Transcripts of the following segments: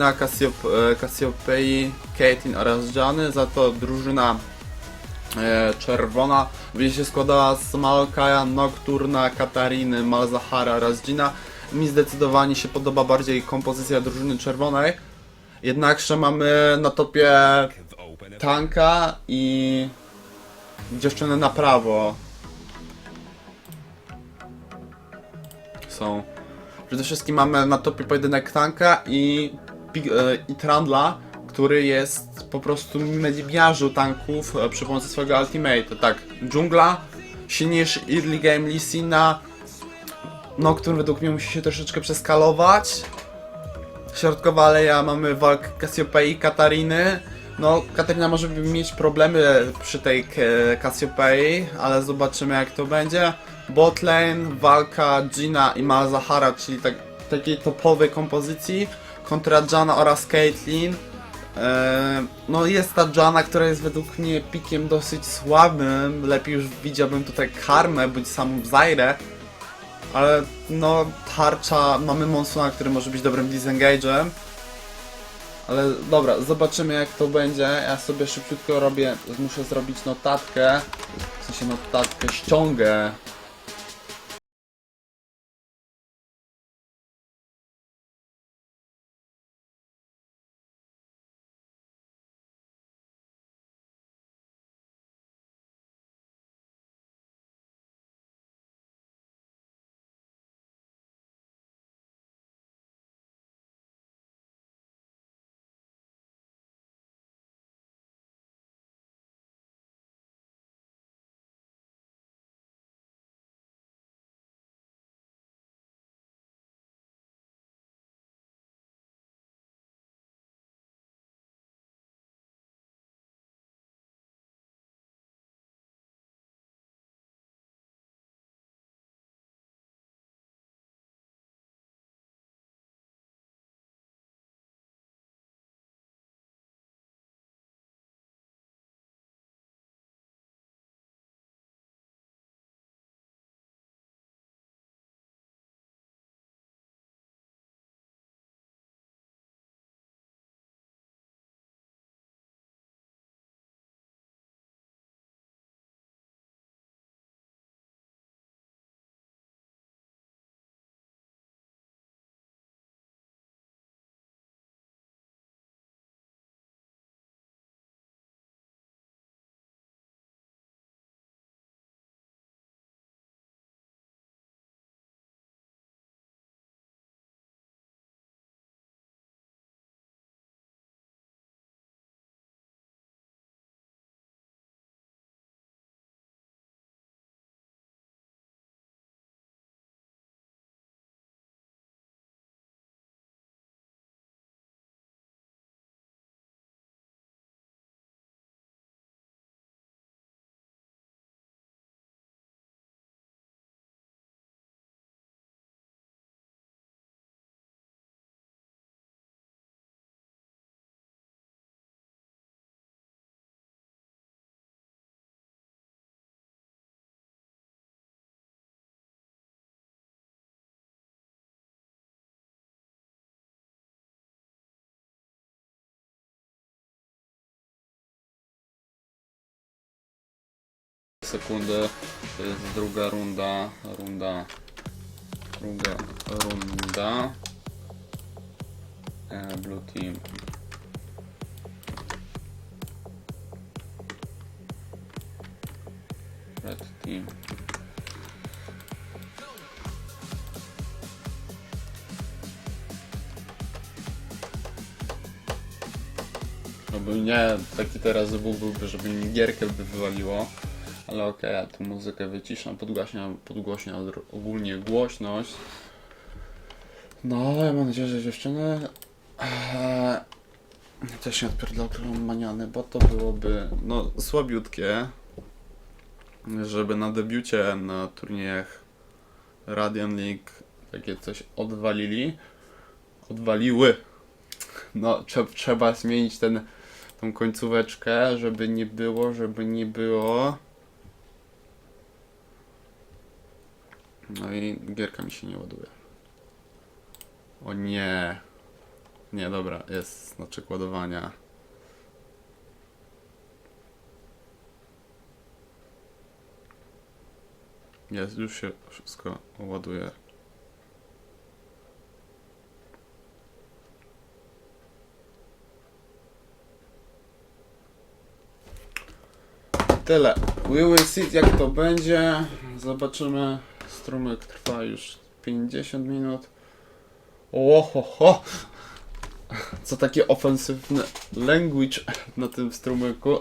na Cassiope- e, Cassiopei, Caitlyn oraz Jany, za to drużyna e, czerwona będzie się składała z Malkaja, Nocturna, Katariny, Malzahara oraz Gina. Mi zdecydowanie się podoba bardziej kompozycja drużyny czerwonej. Jednakże mamy na topie tanka i dziewczyny na prawo. Są. Przede wszystkim mamy na topie pojedynek tanka i, e, i Trandla, który jest po prostu mediarzu tanków e, przy pomocy swojego ultimate. Tak, dżungla, silniejszy early game Lisina, no, który według mnie musi się troszeczkę przeskalować. Środkowa aleja mamy walkę Cassiopei i Katariny. No, Katarina może mieć problemy przy tej K- Cassiopei, ale zobaczymy jak to będzie. Botlane, walka Gina i Malzahara, czyli tak, takiej topowej kompozycji kontra Jana oraz Caitlyn. Eee, no jest ta Jana, która jest według mnie pikiem dosyć słabym. Lepiej już widziałbym tutaj Karmę bądź samą Zaire. Ale no tarcza, mamy Monsuna, który może być dobrym disengage'em. Ale dobra, zobaczymy jak to będzie. Ja sobie szybciutko robię, muszę zrobić notatkę. W sensie notatkę, ściągę. Druga runda. Runda. Druga runda. E, Blue Team. Red Team. Ogólnie taki teraz byłby, żeby mi gierkę by wywaliło. Ale okej, ja tu muzykę wyciszam, podgłaśniam, podgłośniam ogólnie głośność. No, ja mam nadzieję, że dziewczyny eee, też nie odpierdolą maniany, bo to byłoby, no, słabiutkie, żeby na debiucie na turniejach Radiant League takie coś odwalili. Odwaliły. No, trze- trzeba zmienić ten, tą końcóweczkę, żeby nie było, żeby nie było. No i gierka mi się nie ładuje. O nie. Nie, dobra, jest znaczek ładowania. Jest, już się wszystko ładuje. Tyle. We will see jak to będzie. Zobaczymy. Strumyk trwa już 50 minut. Ohoho! Co takie ofensywne language na tym strumyku.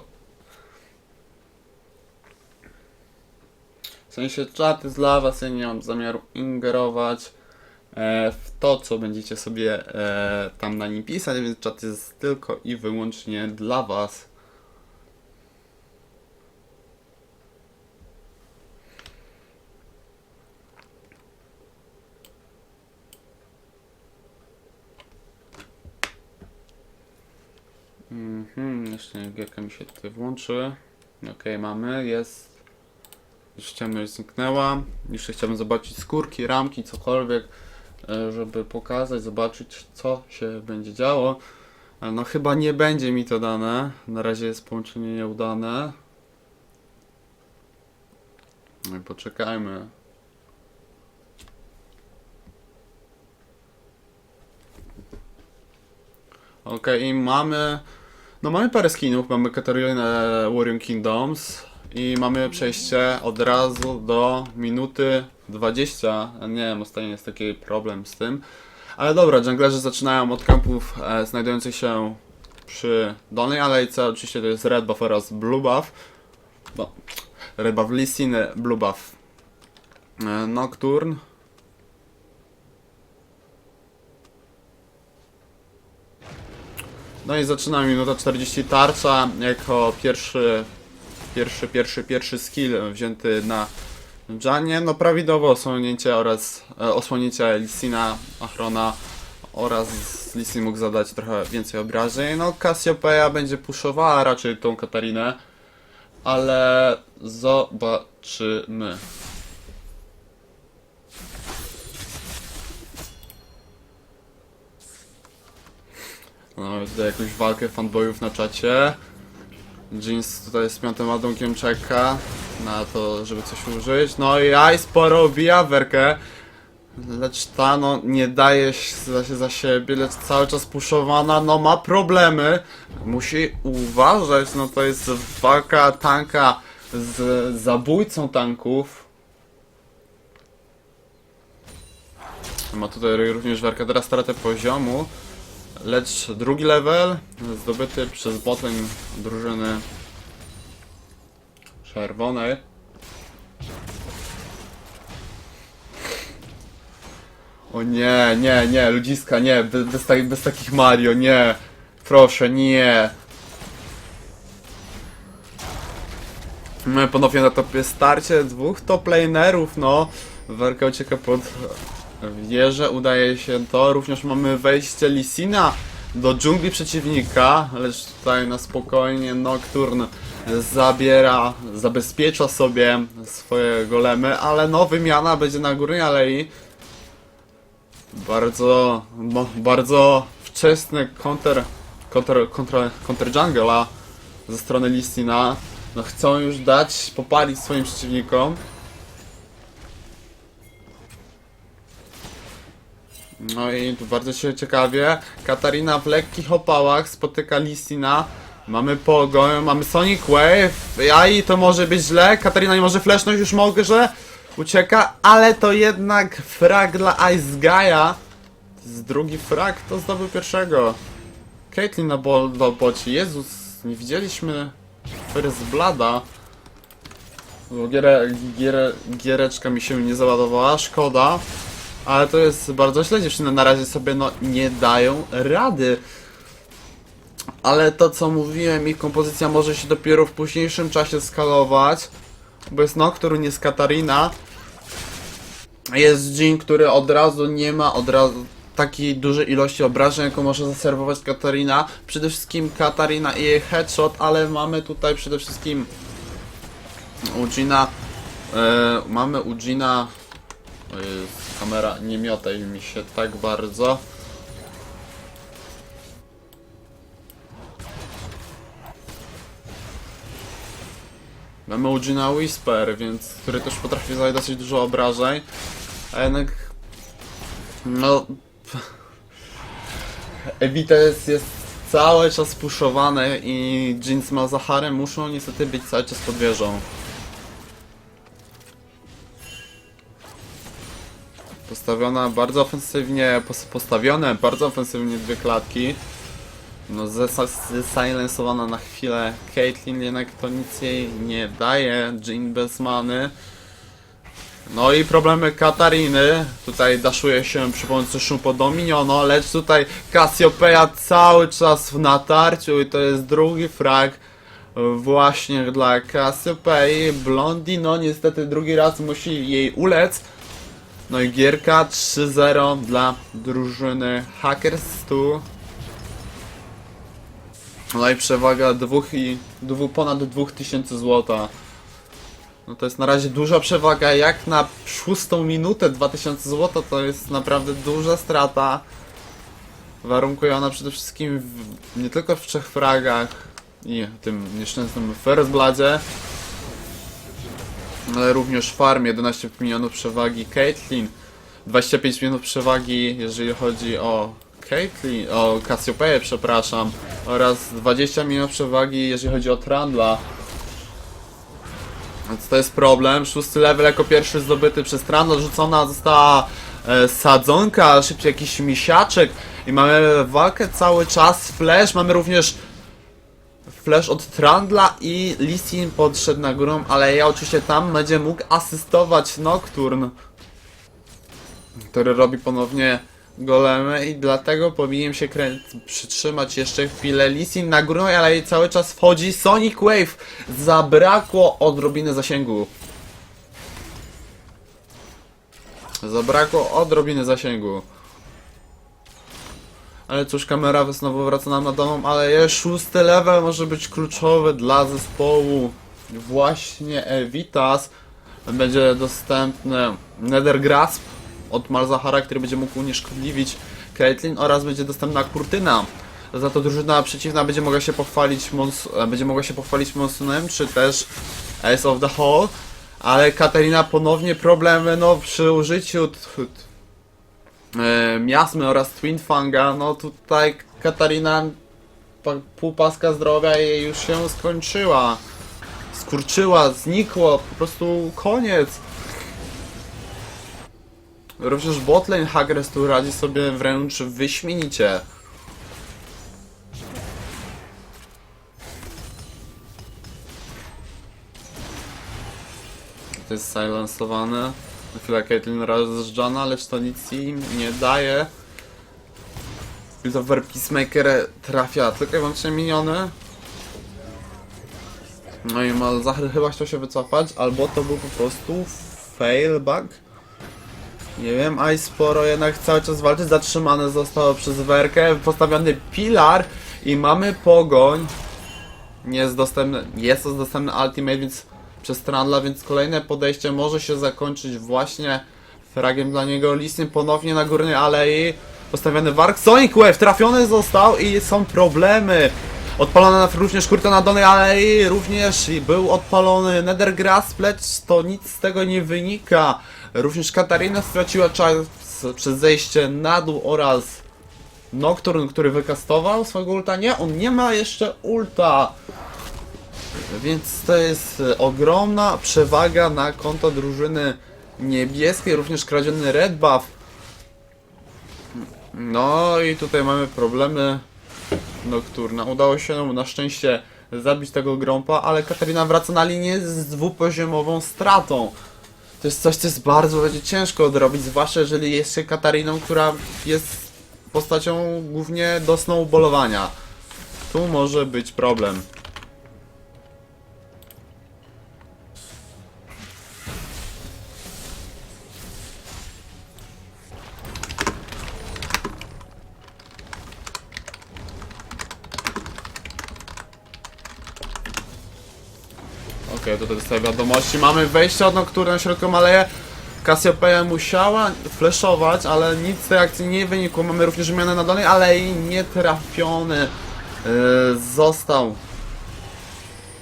W sensie czaty z dla was, ja nie mam zamiaru ingerować e, w to, co będziecie sobie e, tam na nim pisać, więc czat jest tylko i wyłącznie dla was. Jeszcze gierka mi się tutaj włączy. Okej, mamy, jest. Już ciemność zniknęła. Jeszcze chciałbym zobaczyć skórki, ramki, cokolwiek, e, żeby pokazać, zobaczyć co się będzie działo. Ale no chyba nie będzie mi to dane. Na razie jest połączenie nieudane. No i poczekajmy. Okej, i mamy. No mamy parę skinów, mamy Katarinę Warrior Kingdoms i mamy przejście od razu do minuty 20. Nie wiem, ostatnio jest taki problem z tym. Ale dobra, junglerzy zaczynają od kampów e, znajdujących się przy dolnej alejce. Oczywiście to jest red buff oraz blue buff. No, red buff Lissin, blue buff e, Nocturne. No i zaczynamy minuta 40 tarcza jako pierwszy, pierwszy, pierwszy, pierwszy skill wzięty na Janie. No prawidłowo osłonięcie oraz e, osłonięcie Lissina, Achrona oraz Lissin mógł zadać trochę więcej obrażeń. No Cassiopeia będzie pushowała raczej tą Katarinę, ale zobaczymy. No, tutaj jakąś walkę fanboyów na czacie. Jeans tutaj z piątym ładunkiem czeka na to, żeby coś użyć. No i Ice porobija werkę. Lecz ta no nie daje się za, siebie, lecz cały czas puszowana, no ma problemy. Musi uważać, no to jest walka tanka z zabójcą tanków. Ma tutaj również werkę teraz stratę poziomu. Lecz drugi level zdobyty przez botlane drużyny czerwonej. O nie, nie, nie, ludziska, nie, bez, bez, tak, takich Mario, nie. Proszę, nie. My ponownie na topie starcie dwóch top lanerów, no. Werka ucieka pod wieżę, udaje się to. Również mamy wejście Lisina do dżungli przeciwnika, lecz tutaj na spokojnie Nocturne zabiera, zabezpiecza sobie swoje golemy, ale no wymiana będzie na górnej alei. Bardzo, no, bardzo wczesny counter, counter, counter, counter jungla ze strony Lisina. No chcą już dać, popalić swoim przeciwnikom. No i tu bardzo się ciekawie. Katarina w lekkich opałach spotyka Lisina. Mamy pogoń, mamy Sonic Wave. Ja i to może być źle. Katarina nie może flashnąć, już mogę, że ucieka, ale to jednak frag dla Ice Gaia. Z drugi frag to zdobył pierwszego. Caitlyn na bol do boci. Jezus, nie widzieliśmy First Blada. Bo Gierę, gierę, giereczka mi się nie załadowała, szkoda. Ale to jest bardzo źle, dziewczyny na razie sobie no nie dają rady. Ale to co mówiłem, ich kompozycja może się dopiero w późniejszym czasie skalować. Bo jest Nocturne, jest Katarina. Jest Jin, który od razu nie ma od razu takiej dużej ilości obrażeń, jaką może zaserwować Katarina. Przede wszystkim Katarina i jej headshot, ale mamy tutaj przede wszystkim u Gina. E, mamy u Gina o Jezus, kamera, nie miotaj mi się tak bardzo. Mamy Udzina Whisper, więc, który też potrafi zadać dosyć dużo obrażeń, a jednak... No... Evita jest, jest cały czas puszowany i Jeans Mazahary muszą niestety być cały czas pod wieżą. Postawiona bardzo ofensywnie, pos postawione bardzo ofensywnie dwie klatki. No zesilensowana na chwilę Caitlyn, jednak to nic jej nie daje, Jean bez many. No i problemy Katariny, tutaj daszuje się przy pomocy szumu Dominiono, lecz tutaj Cassiopeia cały czas w natarciu i to jest drugi frag właśnie dla Cassiopei. Blondino niestety drugi raz musi jej ulec. No i gierka 3-0 dla drużyny Hackers tu. No i przewaga dwóch i dwu, ponad 2000 złota. No to jest na razie duża przewaga, jak na szóstą minutę 2000 złota to jest naprawdę duża strata. Warunkuje przede wszystkim w, nie tylko w trzech fragach i tym nieszczęsnym First Bloodzie, ale również farm 11 milionów przewagi Caitlyn, 25 milionów przewagi jeżeli chodzi o Caitlyn, o Cassiopeię przepraszam oraz 20 milionów przewagi jeżeli chodzi o Trandla. Więc to jest problem. Szósty level jako pierwszy zdobyty przez Trandla, rzucona została e, sadzonka, szybciej jakiś misiaczek i mamy walkę cały czas. Flash, mamy również flash od Trandla i Lissin podszedł na górę, ale ja oczywiście tam będzie mógł asystować Nocturne, który robi ponownie golemy i dlatego powinien się przytrzymać jeszcze chwilę. Lissin na górę, ale cały czas wchodzi Sonic Wave. Zabrakło odrobiny zasięgu. Zabrakło odrobiny zasięgu. Ale cóż, kamera znowu wraca nam na domą, ale jest szósty level może być kluczowy dla zespołu. Właśnie Evitas będzie dostępny Nether Grasp od Malzahara, który będzie mógł unieszkodliwić Caitlyn oraz będzie dostępna Kurtyna. Za to drużyna przeciwna będzie mogła się pochwalić Mons będzie mogła się pochwalić Monsunem, czy też Ace of the Hall, ale Katarina ponownie problemy no, przy użyciu miasmy oraz Twin Fanga, no tutaj Katarina pa, pół paska zdrowia jej już się skończyła. Skurczyła, znikło, po prostu koniec. Również botlane Hagres tu radzi sobie wręcz wyśmienicie. To jest silensowane. Na chwilę Caitlyn rozjeżdżana, lecz to nic im nie daje. Piltover Peacemaker trafia tylko i wyłącznie miniony. No i Malzahar chyba chciał się wycofać, albo to był po prostu fail bug. Nie wiem, a i sporo jednak cały czas walczyć. Zatrzymane zostało przez Werkę. Postawiony pilar i mamy pogoń. Nie jest dostępny, jest to dostępny Ultimate, więc przez Trandla, więc kolejne podejście może się zakończyć właśnie fragiem dla niego. Lisny ponownie na górnej alei. Postawiony Wark. Sonic Wave trafiony został i są problemy. Odpalona na- również kurta na dolnej alei, również był odpalony Nethergrass, lecz to nic z tego nie wynika. Również Katarina straciła czas przez zejście na dół oraz Nocturne, który wykastował swojego ulta. Nie, on nie ma jeszcze ulta. Więc to jest e, ogromna przewaga na konto drużyny niebieskiej, również kradziony red buff. No i tutaj mamy problemy Nocturna. Udało się nam na szczęście zabić tego grąpa, ale Katarina wraca na linię z dwupoziomową stratą. To jest coś, co jest bardzo będzie ciężko odrobić, zwłaszcza jeżeli jest się Katariną, która jest postacią głównie do snowballowania. Tu może być problem. Okej, tutaj dostaję wiadomości. Mamy wejście od Nocturne na środku aleję. Cassiopeia musiała flashować, ale nic z tej akcji nie wynikło. Mamy również zmianę na dolnej alei. Nie trafiony. Yy, został.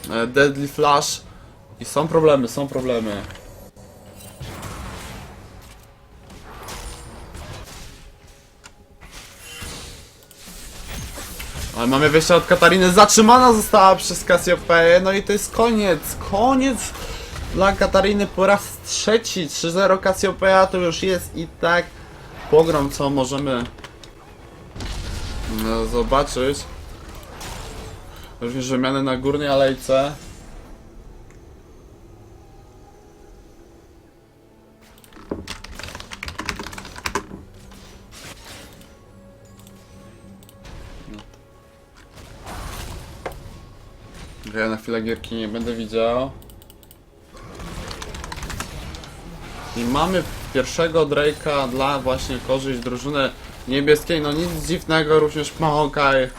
Yy, Deadly Flash I są problemy, są problemy. Ale mamy wyjście od Katariny, zatrzymana została przez Cassiopeę, no i to jest koniec, koniec dla Katariny po raz trzeci, 3-0 Cassiopeia to już jest i tak pogrom, co możemy no, zobaczyć. Również wymiany na górnej alejce. Chwilę gierki nie będę widział. I mamy pierwszego Drake'a dla właśnie korzyść drużyny niebieskiej. No nic dziwnego, również Maokaj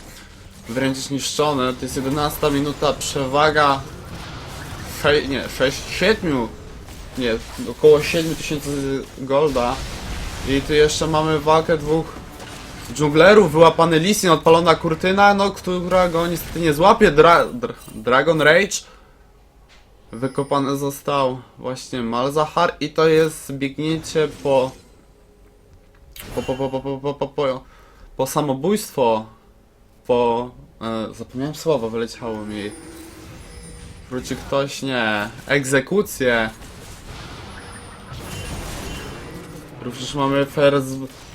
wręcz zniszczony. To jest 11 minuta, przewaga Fej, nie, 6, 7 nie, około 7000 golda. I tu jeszcze mamy walkę dwóch dżunglerów, wyłapany Lisin, odpalona kurtyna, no która go niestety nie złapie. Dra Dr Dragon Rage. Wykopany został właśnie Malzahar i to jest biegnięcie po po po po po po po, po, po, po samobójstwo po e, zapomniałem słowo, wyleciało mi wróci ktoś, nie egzekucję również mamy first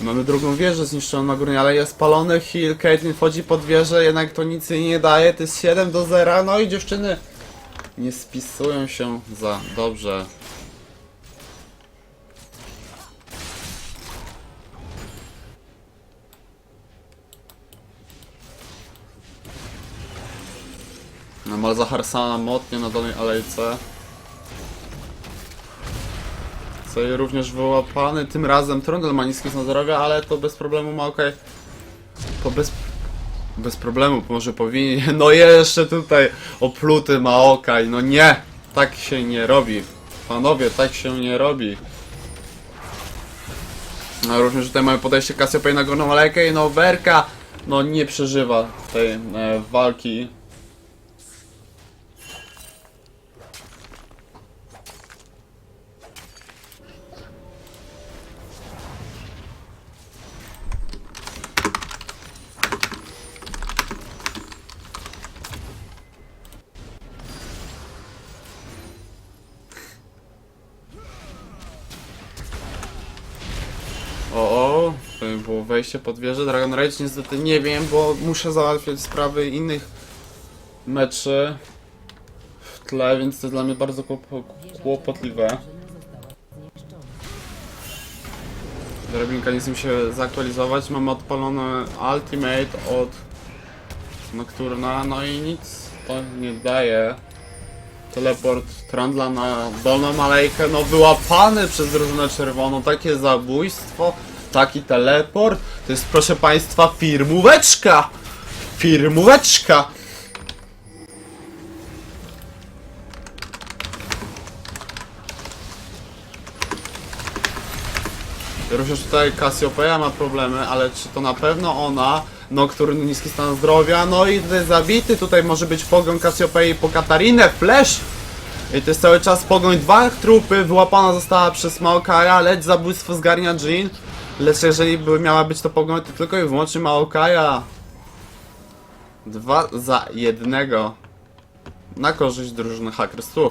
Mamy drugą wieżę zniszczoną na górnej, ale jest spalony heal, Caitlyn wchodzi pod wieżę, jednak to nic jej nie daje, to jest 7 do 0, no i dziewczyny nie spisują się za dobrze. No Malzahar samotnie na dolnej alejce. Zostaje również wyłapany, tym razem Trundle ma niski stan zdrowia, ale to bez problemu ma okej. To bez... Bez problemu, może powinien... No jeszcze tutaj opluty ma okaj, no nie! Tak się nie robi. Panowie, tak się nie robi. No również tutaj mamy podejście Cassiopeia na górną alejkę i no Werka no nie przeżywa tej e, walki. Wejście pod wieżę. Dragon Rage niestety nie wiem, bo muszę załatwiać sprawy innych meczy w tle, więc to dla mnie bardzo kłop- kłopotliwe. Drabinka nie mi się zaktualizować. Mamy odpalony Ultimate od Nocturna, no i nic to nie daje. Teleport Trandla na dolną alejkę, no wyłapany przez drużynę czerwoną, takie zabójstwo, taki teleport, to jest proszę państwa firmóweczka! Firmóweczka! Również tutaj Cassiopeia ma problemy, ale czy to na pewno ona? Nocturne niski stan zdrowia, no i zabity, tutaj może być pogoń Cassiopei po Katarinę, Flash! I to jest cały czas pogoń, dwa trupy, wyłapana została przez Maokaja, lecz zabójstwo zgarnia Jean. Lecz jeżeli by miała być to pogoń, to tylko i wyłącznie Maokaja. Dwa za jednego. Na korzyść drużyny Hackers tu.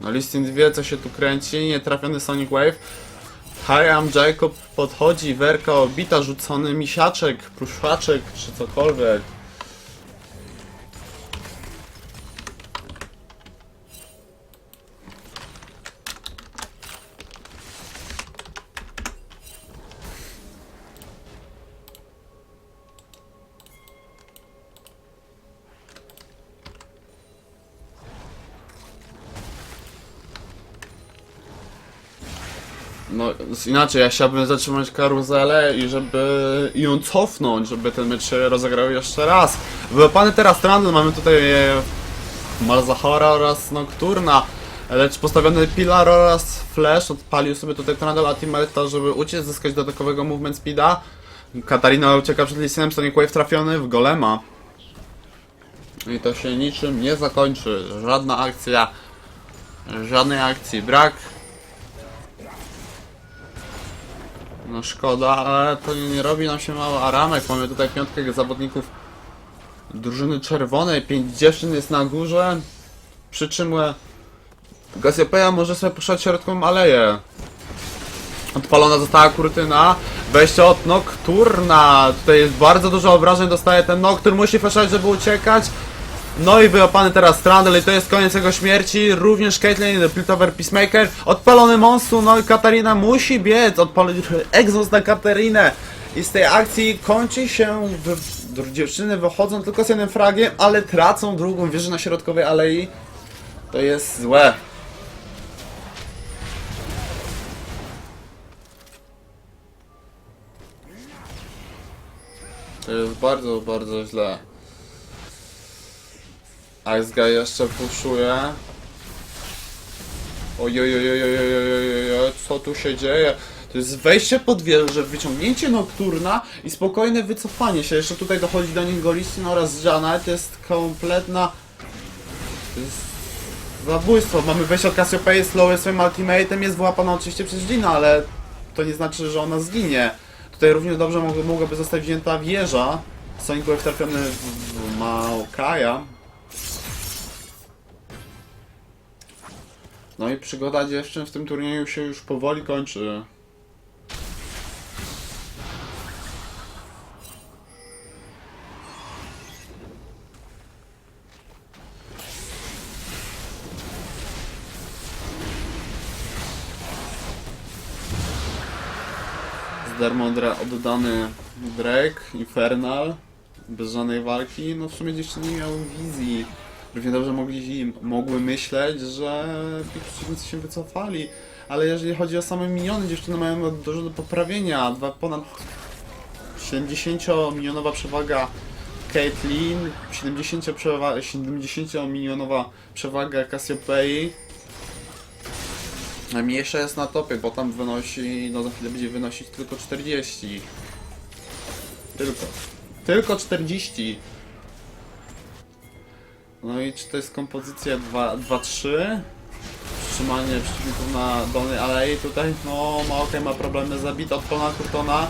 No Listin wie co się tu kręci, nietrafiony Sonic Wave. Hiram Jacob podchodzi, werka obita, rzucony misiaczek, pruszwaczek czy cokolwiek. No inaczej, ja chciałbym zatrzymać karuzelę i żeby ją cofnąć, żeby ten mecz się rozegrał jeszcze raz. Wyłapany teraz Trundle, mamy tutaj e, Malzahara oraz Nocturna, lecz postawiony Pilar oraz Flash odpalił sobie tutaj Trundle Ultimate, żeby uciec, zyskać dodatkowego movement speeda. Katarina ucieka przed Lisinem, Sonic Wave trafiony w Golema. I to się niczym nie zakończy. Żadna akcja, żadnej akcji brak. No szkoda, ale to nie robi nam się mało aramek. Mamy tutaj piątkę zawodników drużyny czerwonej, pięć dziewczyn jest na górze. Przy czym e, Cassiopeia może sobie puszczać środkową aleję. Odpalona została kurtyna. Wejście od Nocturna. Tutaj jest bardzo dużo obrażeń, dostaje ten Nocturn. Musi flaszać, żeby uciekać. No i wyłapany teraz Strandel i to jest koniec jego śmierci. Również Caitlyn, Piltover Peacemaker. Odpalony Monsu, no i Katarina musi biec. Odpalony egzos na Katarinę. I z tej akcji kończy się... Dziewczyny wychodzą tylko z jednym fragiem, ale tracą drugą wieżę na środkowej alei. To jest złe. To jest bardzo, bardzo źle. Ice jeszcze puszuje. Ojojojojojojojojoj, co tu się dzieje? To jest wejście pod wieżę, wyciągnięcie nocturna i spokojne wycofanie się. Jeszcze tutaj dochodzi do nich Golistin oraz Jana. To jest kompletna... Zabójstwo. Mamy wejście od Cassiopeia, Slowy swoim ultimatem, jest wyłapana oczywiście przez Gina, ale to nie znaczy, że ona zginie. Tutaj równie dobrze mogła, mogłaby zostać wzięta wieża. Sonic był trafiony w, w Maokaja. No i przygoda dziewczyn w tym turnieju się już powoli kończy. Z Darmondra oddany Drake, Infernal, bez żadnej walki, no w sumie dziewczyny nie miały wizji. Równie dobrze mogli, mogły myśleć, że ich przeciwnicy się wycofali, ale jeżeli chodzi o same miniony, dziewczyny mają dużo do poprawienia. Dwa, ponad 70-milionowa przewaga Caitlyn, 70 przewa 70-milionowa przewaga Cassiopei. Najmniejsza jest na topie, bo tam wynosi, no za chwilę będzie wynosić tylko 40. Tylko. Tylko 40. No i czy to jest kompozycja 2-3? Trzymanie przeciwników na dolnej alei tutaj, no Maokai ma problemy zabita od Pona Kurtona.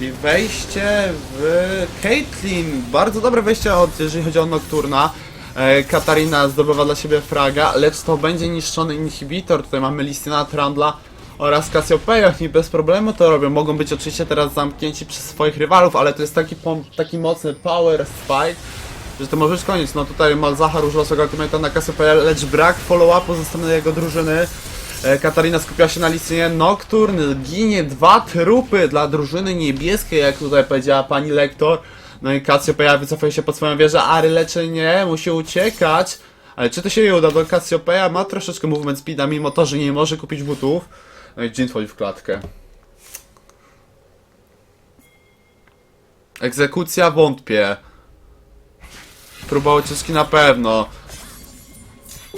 I wejście w Caitlyn, bardzo dobre wejście od, jeżeli chodzi o Nocturna. E, Katarina zdobywa dla siebie fraga, lecz to będzie niszczony inhibitor. Tutaj mamy Listina, Trandla oraz Cassiopeia i bez problemu to robią. Mogą być oczywiście teraz zamknięci przez swoich rywalów, ale to jest taki, taki mocny power fight, że to może być koniec. No tutaj Malzahar użyła swojego ultimate'a na Cassiopeia, lecz brak follow-upu ze strony jego drużyny. E, Katarina skupiła się na Listinie. Nocturne ginie dwa trupy dla drużyny niebieskiej, jak tutaj powiedziała pani lektor. No i Cassiopeia wycofuje się pod swoją wieżę, Ary leczy nie, musi uciekać. Ale czy to się jej uda? Bo Cassiopeia ma troszeczkę movement speeda, mimo to, że nie może kupić butów. No i Jin wchodzi w klatkę. Egzekucja wątpię. Próba ucieczki na pewno.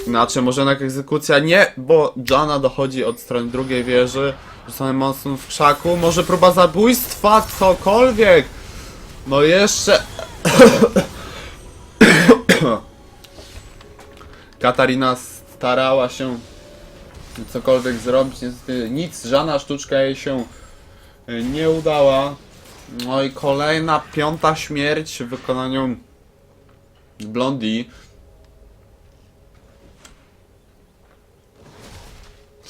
Inaczej, może jednak egzekucja nie, bo Jana dochodzi od strony drugiej wieży. Rzucony monstrum w krzaku. Może próba zabójstwa, cokolwiek. No jeszcze. Katarina starała się cokolwiek zrobić. Niestety nic, żadna sztuczka jej się y, nie udała. No i kolejna piąta śmierć w wykonaniu Blondie.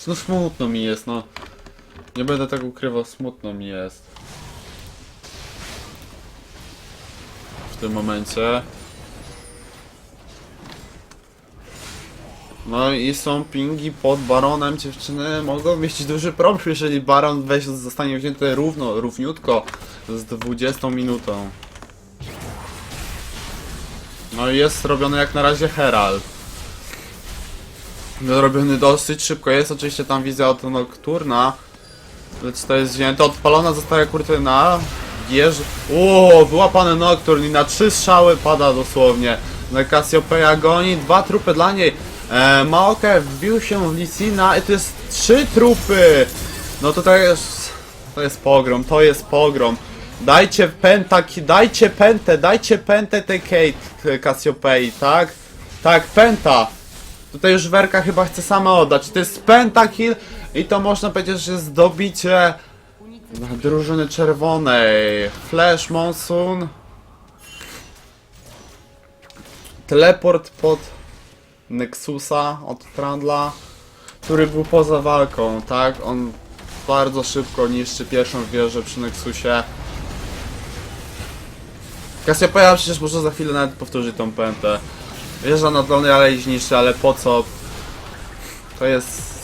No smutno mi jest, no. Nie będę tego ukrywał, smutno mi jest. W tym momencie. No i są pingi pod baronem, dziewczyny mogą mieć duży problem, jeżeli baron weź zostanie wzięty równo, równiutko z 20 minutą. No i jest robiony jak na razie Herald. Robiony dosyć szybko. Jest oczywiście tam wizja od Nocturna. Lecz to jest wzięte. Odpalona zostaje kurtyna. Wieży. O, wyłapany Nocturn i na trzy strzały pada dosłownie. Na Cassiopeia goni. Dwa trupy dla niej. E, wbił się w Lisina i to jest trzy trupy. No to to jest... To jest pogrom. To jest pogrom. Dajcie penta, ki- dajcie pentę, dajcie pentę tej Kate Cassiopeii, tak? Tak, penta. Tutaj już Werka chyba chce sama oddać. To jest pentakill i to można powiedzieć, że jest zdobicie drużyny czerwonej. Flash Monsoon. Teleport pod Nexusa od Trandla, który był poza walką, tak? On bardzo szybko niszczy pierwszą wieżę przy Nexusie. Cassiopeia przecież może za chwilę nawet powtórzyć tą pętę. Wieża na dolnej alei zniszczy, ale po co? To jest...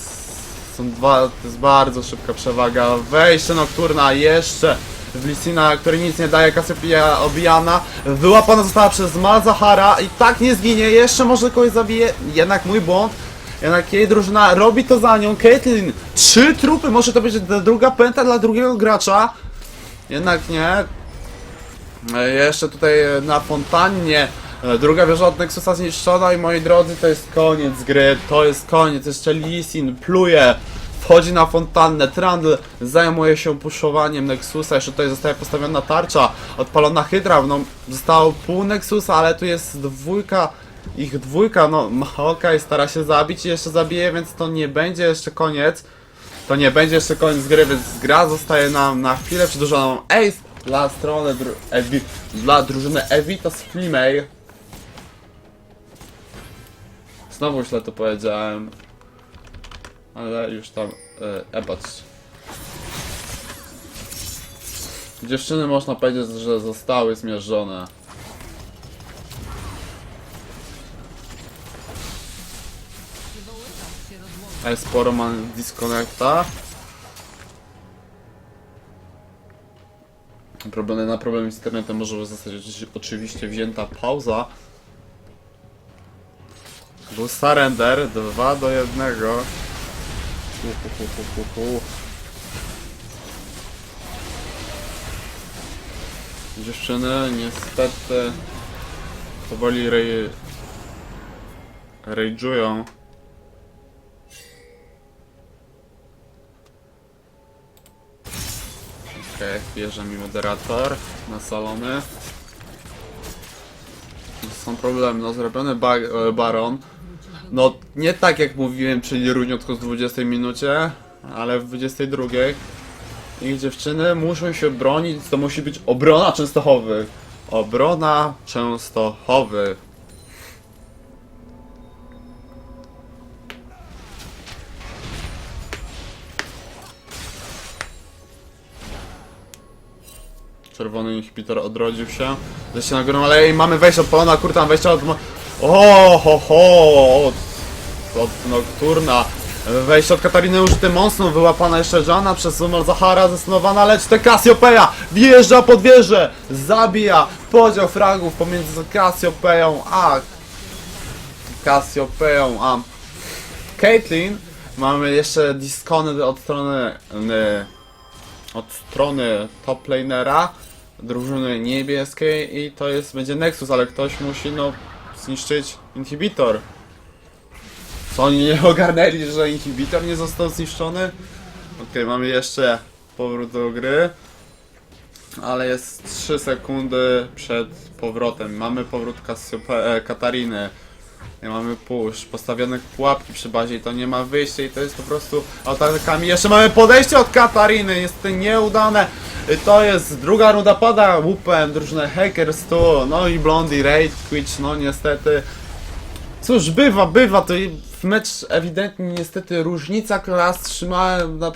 Są dwa... To jest bardzo szybka przewaga. Wejście nocturna jeszcze w Lissina, który nic nie daje, Cassiopeia obijana. Wyłapana została przez Malzahara i tak nie zginie, jeszcze może kogoś zabije. Jednak mój błąd. Jednak jej drużyna robi to za nią. Caitlyn, trzy trupy, może to być druga pęta dla drugiego gracza. Jednak nie. E, Jeszcze tutaj e, na fontannie e, druga wieża od Nexusa zniszczona i moi drodzy to jest koniec gry, to jest koniec, jeszcze Lisin pluje, wchodzi na fontannę, Trundle zajmuje się puszowaniem Nexusa, jeszcze tutaj zostaje postawiona tarcza, odpalona Hydra, no zostało pół Nexusa, ale tu jest dwójka, ich dwójka, no Maokai stara się zabić i jeszcze zabije, więc to nie będzie jeszcze koniec. To nie będzie jeszcze koniec gry, więc gra zostaje nam na chwilę przedłużoną. Ace dla strony dru Evi dla drużyny Evitas Female. Znowu źle to powiedziałem. Ale już tam e. Dziewczyny można powiedzieć, że zostały zmierzone. Ale sporo mam disconnecta. Problemy na problem z internetem może zostać oczywiście- oczywiście wzięta pauza. Był surrender 2 do 1. Hu, hu, hu, hu, hu, hu. Dziewczyny niestety powoli rej... Okej, bierze mi moderator na salony. Są problemy, no zrobiony ba e, baron. No nie tak jak mówiłem, czyli równiutko z 20 minucie, ale w 22. Ich dziewczyny muszą się bronić, to musi być obrona Częstochowy. Obrona Częstochowy. Czerwony inhibitor odrodził się. Zejście na górę, ale ej, mamy wejście od Polona, kurta, wejście od... O, ho, ho, od, od Nocturna. Wejście od Katariny użyte mocno, wyłapana jeszcze Jana przez Umar Zahara, zastanowana, lecz te Cassiopeia wjeżdża pod wieżę, zabija, podział fragów pomiędzy Cassiopeią a Cassiopeią a Caitlyn. Mamy jeszcze disconnect od strony od strony top lanera drużyny niebieskiej i to jest będzie Nexus, ale ktoś musi no zniszczyć inhibitor. Co oni nie ogarnęli, że inhibitor nie został zniszczony? Okej, mamy jeszcze powrót do gry. Ale jest 3 sekundy przed powrotem. Mamy powrót e, Katariny. Nie mamy push, postawione pułapki przy bazie i to nie ma wyjścia i to jest po prostu atakami. Jeszcze mamy podejście od Katariny, jest nieudane. To jest druga runda pada łupem, drużynę Hackers tu, no i Blondie, Raid, Twitch, no niestety. Cóż, bywa, bywa, to w mecz ewidentnie niestety różnica klas trzymałem na